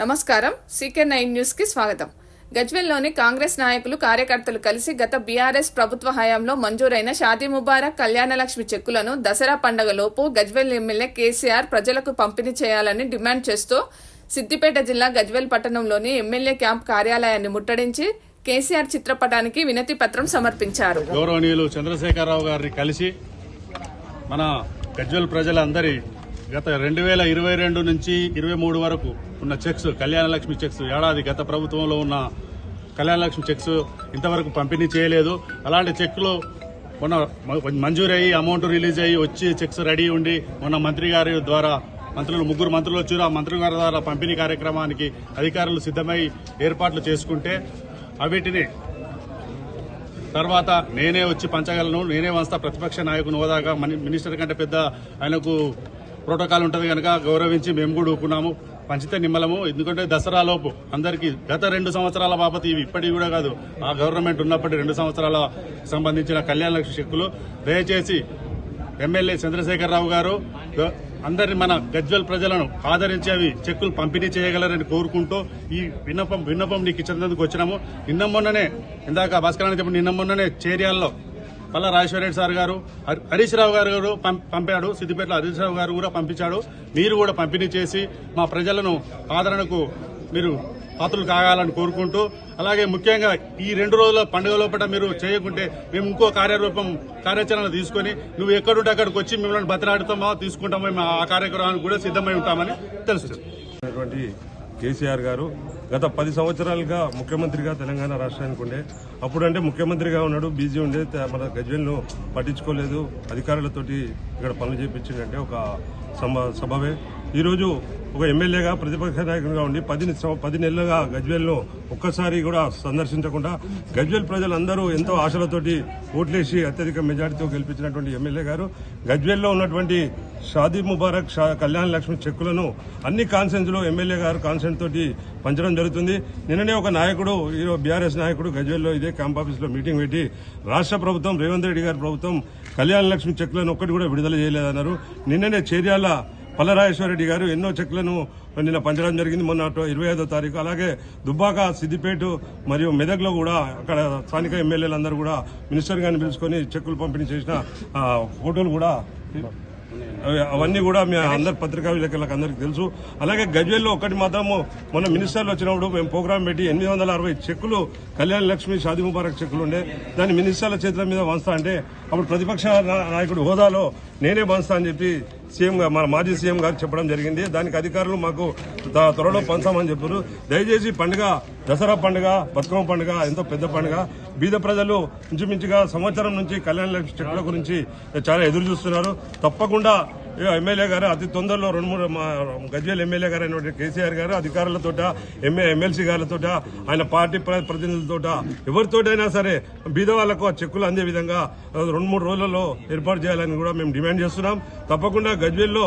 నమస్కారం. CK nine న్యూస్కి స్వాగతం. గజ్వెల్లోని కాంగ్రెస్ నాయకులు కార్యకర్తలు కలిసి గత బీఆర్ఎస్ ప్రభుత్వ హయాంలో మంజూరైన షాదీ ముబారక్ కళ్యాణలక్ష్మి చెక్కులను దసరా పండగలోపు గజ్వెల్ ఎమ్మెల్యే కేసీఆర్ ప్రజలకు పంపిణీ చేయాలని డిమాండ్ చేస్తూ సిద్దిపేట జిల్లా గజ్వెల్ పట్టణంలోని ఎమ్మెల్యే క్యాంప్ కార్యాలయాన్ని ముట్టడించి కేసీఆర్ చిత్రపటానికి వినతి పత్రం సమర్పించారు. గౌరవనీయులు చంద్రశేఖరరావు గారిని కలిసి మన గజ్వెల్ ప్రజలందరి గత రెండు వేల ఇరవై రెండు నుంచి ఇరవై మూడు వరకు ఉన్న చెక్స్ కళ్యాణలక్ష్మి చెక్స్ ఏడాది గత ప్రభుత్వంలో ఉన్న కళ్యాణలక్ష్మి చెక్స్ ఇంతవరకు పంపిణీ చేయలేదు. అలాంటి చెక్లు మొన్న మంజూరు అయ్యి అమౌంట్ రిలీజ్ అయ్యి వచ్చి చెక్స్ రెడీ ఉండి మొన్న మంత్రి గారి ద్వారా మంత్రులు ముగ్గురు మంత్రులు వచ్చారు. ఆ మంత్రి గారి ద్వారా పంపిణీ కార్యక్రమానికి అధికారులు సిద్ధమై ఏర్పాట్లు చేసుకుంటే అవిటిని తర్వాత నేనే వచ్చి పంచగలను నేనే వస్తా ప్రతిపక్ష నాయకుని హోదాగా మినిస్టర్ కంటే పెద్ద ఆయనకు ప్రోటోకాల్ ఉంటుంది కనుక గౌరవించి మేము కూడా ఊపుకున్నాము. పంచితే నిమ్మలము. ఎందుకంటే దసరాలోపు అందరికి అందరికీ గత రెండు సంవత్సరాల బాపతి ఇవి ఇప్పటికి కూడా కాదు. ఆ గవర్నమెంట్ ఉన్నప్పటి రెండు సంవత్సరాల సంబంధించిన కళ్యాణ లక్ష్మి చెక్కులు. దయచేసి ఎమ్మెల్యే చంద్రశేఖరరావు గారు అందరిని మన గజ్వల్ ప్రజలను ఆదరించి అవి చెక్కులు పంపిణీ చేయగలరని కోరుకుంటూ ఈ విన్నపం విన్నపం నీకు ఇచ్చినందుకు వచ్చినాము. నిన్న మొన్ననే ఇందాక భాస్కరాన్ని చెప్పిన నిన్న మొన్ననే చేరియాల్లో పల్ల రాజేశ్వరరెడ్డి సార్ గారు హరి- హరీష్ రావు గారు గారు పం- పంపాడు. సిద్దిపేటలో హరీష్ రావు గారు కూడా పంపించాడు. మీరు కూడా పంపిణీ చేసి మా ప్రజలను ఆదరణకు మీరు పాత్రలు కాగాలని కోరుకుంటూ అలాగే ముఖ్యంగా ఈ రెండు రోజుల పండుగ లోపల మీరు చేయకుంటే మేము ఇంకో కార్యరూపం కార్యాచరణ తీసుకొని నువ్వు ఎక్కడుంటే అక్కడికి వచ్చి మిమ్మల్ని బతిలాడుతామా తీసుకుంటామో మేము ఆ కార్యక్రమానికి కూడా సిద్ధమై ఉంటామని తెలుస్తుంది కేసీఆర్ గారు గత పది సంవత్సరాలుగా ముఖ్యమంత్రిగా తెలంగాణ రాష్ట్రానికి ఉండే. అప్పుడంటే ముఖ్యమంత్రిగా ఉన్నాడు బిజీ ఉండే మన గజ్వెల్ను పట్టించుకోలేదు అధికారులతోటి ఇక్కడ పనులు చేయించిందంటే ఒక సభవే. ఈరోజు ఒక ఎమ్మెల్యేగా ప్రతిపక్ష నాయకుడిగా ఉండి పది పది నెలలుగా గజ్వెల్ను ఒక్కసారి కూడా సందర్శించకుండా గజ్వెల్ ప్రజలందరూ ఎంతో ఆశలతోటి ఓట్లేసి అత్యధిక మెజార్టీతో గెలిపించినటువంటి ఎమ్మెల్యే గారు. గజ్వెల్లో ఉన్నటువంటి షాదీ ముబారక్ షా కళ్యాణ్ లక్ష్మి చెక్కులను అన్ని కాన్సెన్స్లో ఎమ్మెల్యే గారు కాన్సెంట్ తోటి పంచడం జరుగుతుంది. నిన్ననే ఒక నాయకుడు ఈరోజు బీఆర్ఎస్ నాయకుడు గజ్వేల్లో ఇదే క్యాంప్ ఆఫీస్లో మీటింగ్ పెట్టి రాష్ట్ర ప్రభుత్వం రేవంత్ రెడ్డి గారి ప్రభుత్వం కళ్యాణ లక్ష్మి చెక్కులను ఒక్కటి కూడా విడుదల చేయలేదన్నారు. నిన్ననే చేర్యాల పల్లరాజేశ్వరరెడ్డి గారు ఎన్నో చెక్లను నిన్న పంచడం జరిగింది. మొన్న ఇరవై ఐదో తారీఖు. అలాగే దుబ్బాక సిద్దిపేట మరియు మెదక్లో కూడా అక్కడ స్థానిక ఎమ్మెల్యేలందరూ కూడా మినిస్టర్ గారిని పిలుచుకొని చెక్కులు పంపిణీ చేసిన ఫోటోలు కూడా అవన్నీ కూడా మీ అందరి పత్రికా విలేకరులకు అందరికీ తెలుసు. అలాగే గజ్వేల్లో ఒకటి మాత్రము మొన్న మినిస్టర్లు వచ్చినప్పుడు మేము ప్రోగ్రాం పెట్టి ఎనిమిది వందల అరవై చెక్కులు కళ్యాణ్ లక్ష్మి షాది ముబారక్ చెక్కులు ఉండే. దాన్ని మినిస్టర్ల చేతుల మీద వంచుతా అంటే అప్పుడు ప్రతిపక్ష నాయకుడు హోదాలో నేనే పంచుతా అని చెప్పి సీఎం గా- మన మాజీ సీఎం గారు చెప్పడం జరిగింది. దానికి అధికారులు మాకు త్వరలో పంచామని చెప్పారు. దయచేసి పండుగ దసరా పండుగ బతుకమ్మ పండుగ ఎంతో పెద్ద పండుగ. బీద ప్రజలు ఇంచుమించుగా సంవత్సరం నుంచి కళ్యాణ లక్ష్మి చెట్ల గురించి చాలా ఎదురు చూస్తున్నారు. తప్పకుండా ఎమ్మెల్యే గారు అతి తొందరలో రెండు మూడు మా గజ్వేల్ ఎమ్మెల్యే గారు అయినటువంటి కేసీఆర్ గారు అధికారులతో ఎంఏ ఎమ్మెల్సీ గారితో ఆయన పార్టీ ప్ర- ప్రతినిధులతోట ఎవరితోటైనా సరే బీదవాళ్ళకు ఆ చెక్కులు అందే విధంగా రెండు మూడు రోజులలో ఏర్పాటు చేయాలని కూడా మేము డిమాండ్ చేస్తున్నాం. తప్పకుండా గజ్వేల్లో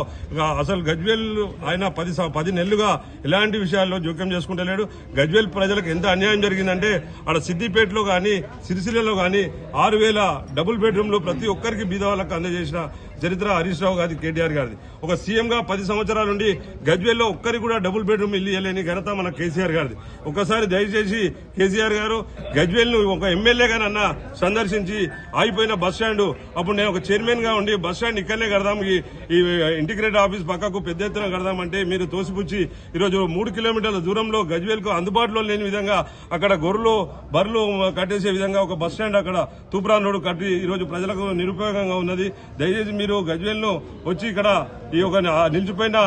అసలు గజ్వేల్ ఆయన పది పది నెలలుగా ఎలాంటి విషయాల్లో జోక్యం చేసుకుంటలేడు గజ్వేల్ ప్రజలకు ఎంత అన్యాయం జరిగిందంటే ఆడ సిద్దిపేటలో కానీ సిరిసిల్లలో కానీ ఆరు వేల డబుల్ బెడ్రూమ్లు ప్రతి ఒక్కరికి బీద వాళ్ళకు అందజేసిన చరిత్ర హరీష్ రావు గారి కేటీఆర్ గారిది. ఒక సీఎం గా పది సంవత్సరాల నుండి గజ్వేల్లో ఒక్కరికి కూడా డబుల్ బెడ్రూమ్ ఇల్లు ఇవ్వలేని ఘనత మన కేసీఆర్ గారిది. ఒకసారి దయచేసి కేసీఆర్ గారు గజ్వేల్ను ఒక ఎమ్మెల్యేగానన్నా సందర్శించి ఆగిపోయిన బస్ స్టాండ్ అప్పుడు నేను ఒక చైర్మన్గా ఉండి బస్ స్టాండ్ ఇక్కడనే కడదాం ఈ ఈ ఇంటిగ్రేటెడ్ ఆఫీస్ పక్కకు పెద్ద ఎత్తున కడదామంటే మీరు తోసిపుచ్చి ఈరోజు మూడు కిలోమీటర్ల దూరంలో గజ్వేల్కు అందుబాటులో లేని విధంగా అక్కడ గొర్రెలు బర్రెలు కట్టేసే విధంగా ఒక బస్ స్టాండ్ అక్కడ తూప్రాన్ రోడ్ కట్టి ఈరోజు ప్రజలకు నిరుపయోగంగా ఉన్నది. దయచేసి మీరు గజ్వేల్ను వచ్చి ఇక్కడ ఈ యొక్క నిలిచిపోయిన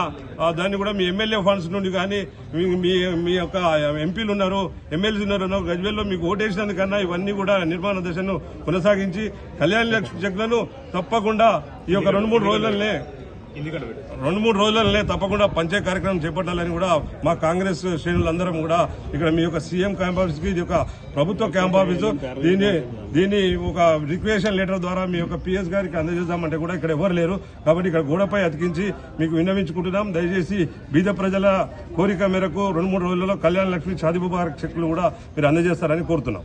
దాన్ని కూడా మీ ఎమ్మెల్యే ఫండ్స్ నుండి కానీ మీ- మీ యొక్క ఎంపీలు ఉన్నారు ఎమ్మెల్యేస్ ఉన్నారు గజ్వేల్లో మీకు ఓటేసినందుకన్నా ఇవన్నీ కూడా నిర్మాణ దశను కొనసాగించి కళ్యాణ లక్ష్మి చెక్లను తప్పకుండా ఈ యొక్క రెండు మూడు రోజులనే రెండు మూడు రోజులనే తప్పకుండా పంచే కార్యక్రమం చేపట్టాలని కూడా మా కాంగ్రెస్ శ్రేణులందరం కూడా ఇక్కడ మీ యొక్క సీఎం క్యాంప్ ఆఫీస్కి ఇది ఒక ప్రభుత్వ క్యాంప్ ఆఫీసు. దీన్ని దీన్ని ఒక రిక్వెషన్ లెటర్ ద్వారా మీ యొక్క పిఎస్ గారికి అందజేద్దామంటే కూడా ఇక్కడ ఎవరు లేరు. కాబట్టి ఇక్కడ గోడపై అతికించి మీకు విన్నవించుకుంటున్నాం. దయచేసి బీద ప్రజల కోరిక మేరకు రెండు మూడు రోజులలో కళ్యాణ లక్ష్మి షాదీ చెక్లు కూడా మీరు అందజేస్తారని కోరుతున్నాం.